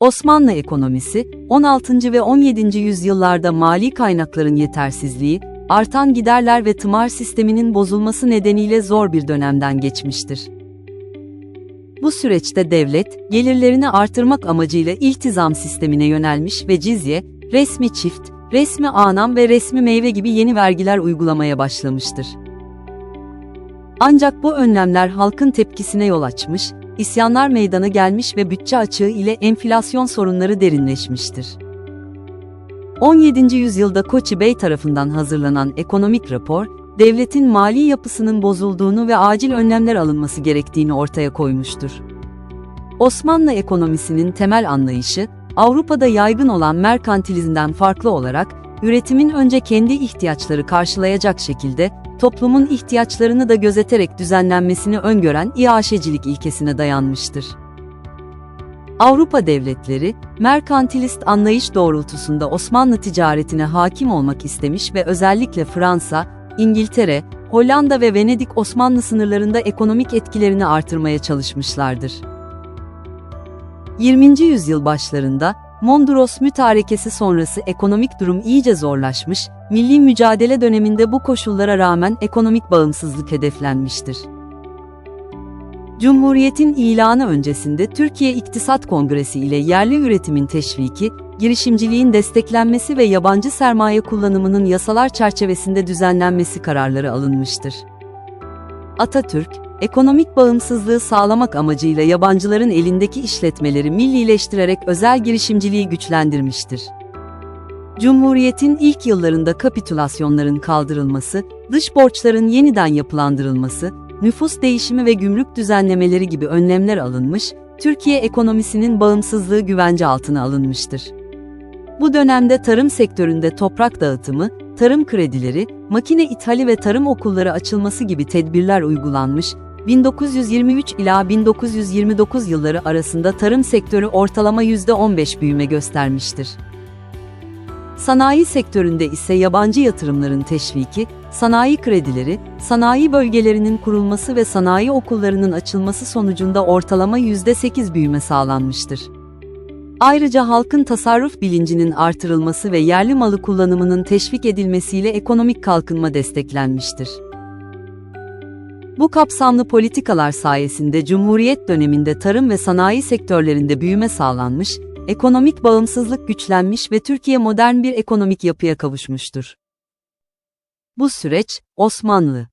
Osmanlı ekonomisi, 16. ve 17. yüzyıllarda mali kaynakların yetersizliği, artan giderler ve tımar sisteminin bozulması nedeniyle zor bir dönemden geçmiştir. Bu süreçte devlet, gelirlerini artırmak amacıyla iltizam sistemine yönelmiş ve cizye, resmi çift, resmi anam ve resmi meyve gibi yeni vergiler uygulamaya başlamıştır. Ancak bu önlemler halkın tepkisine yol açmış, isyanlar meydana gelmiş ve bütçe açığı ile enflasyon sorunları derinleşmiştir. 17. yüzyılda Koçi Bey tarafından hazırlanan ekonomik rapor, devletin mali yapısının bozulduğunu ve acil önlemler alınması gerektiğini ortaya koymuştur. Osmanlı ekonomisinin temel anlayışı, Avrupa'da yaygın olan merkantilizmden farklı olarak, üretimin önce kendi ihtiyaçları karşılayacak şekilde, toplumun ihtiyaçlarını da gözeterek düzenlenmesini öngören iaşecilik ilkesine dayanmıştır. Avrupa devletleri, merkantilist anlayış doğrultusunda Osmanlı ticaretine hakim olmak istemiş ve özellikle Fransa, İngiltere, Hollanda ve Venedik Osmanlı sınırlarında ekonomik etkilerini artırmaya çalışmışlardır. 20. yüzyıl başlarında, Mondros mütarekesi sonrası ekonomik durum iyice zorlaşmış, milli mücadele döneminde bu koşullara rağmen ekonomik bağımsızlık hedeflenmiştir. Cumhuriyetin ilanı öncesinde Türkiye İktisat Kongresi ile yerli üretimin teşviki, girişimciliğin desteklenmesi ve yabancı sermaye kullanımının yasalar çerçevesinde düzenlenmesi kararları alınmıştır. Atatürk, ekonomik bağımsızlığı sağlamak amacıyla yabancıların elindeki işletmeleri millileştirerek özel girişimciliği güçlendirmiştir. Cumhuriyetin ilk yıllarında kapitülasyonların kaldırılması, dış borçların yeniden yapılandırılması, nüfus değişimi ve gümrük düzenlemeleri gibi önlemler alınmış, Türkiye ekonomisinin bağımsızlığı güvence altına alınmıştır. Bu dönemde tarım sektöründe toprak dağıtımı, tarım kredileri, makine ithali ve tarım okulları açılması gibi tedbirler uygulanmış, 1923 ila 1929 yılları arasında tarım sektörü ortalama %15 büyüme göstermiştir. Sanayi sektöründe ise yabancı yatırımların teşviki, sanayi kredileri, sanayi bölgelerinin kurulması ve sanayi okullarının açılması sonucunda ortalama %8 büyüme sağlanmıştır. Ayrıca halkın tasarruf bilincinin artırılması ve yerli malı kullanımının teşvik edilmesiyle ekonomik kalkınma desteklenmiştir. Bu kapsamlı politikalar sayesinde Cumhuriyet döneminde tarım ve sanayi sektörlerinde büyüme sağlanmış, ekonomik bağımsızlık güçlenmiş ve Türkiye modern bir ekonomik yapıya kavuşmuştur. Bu süreç, Osmanlı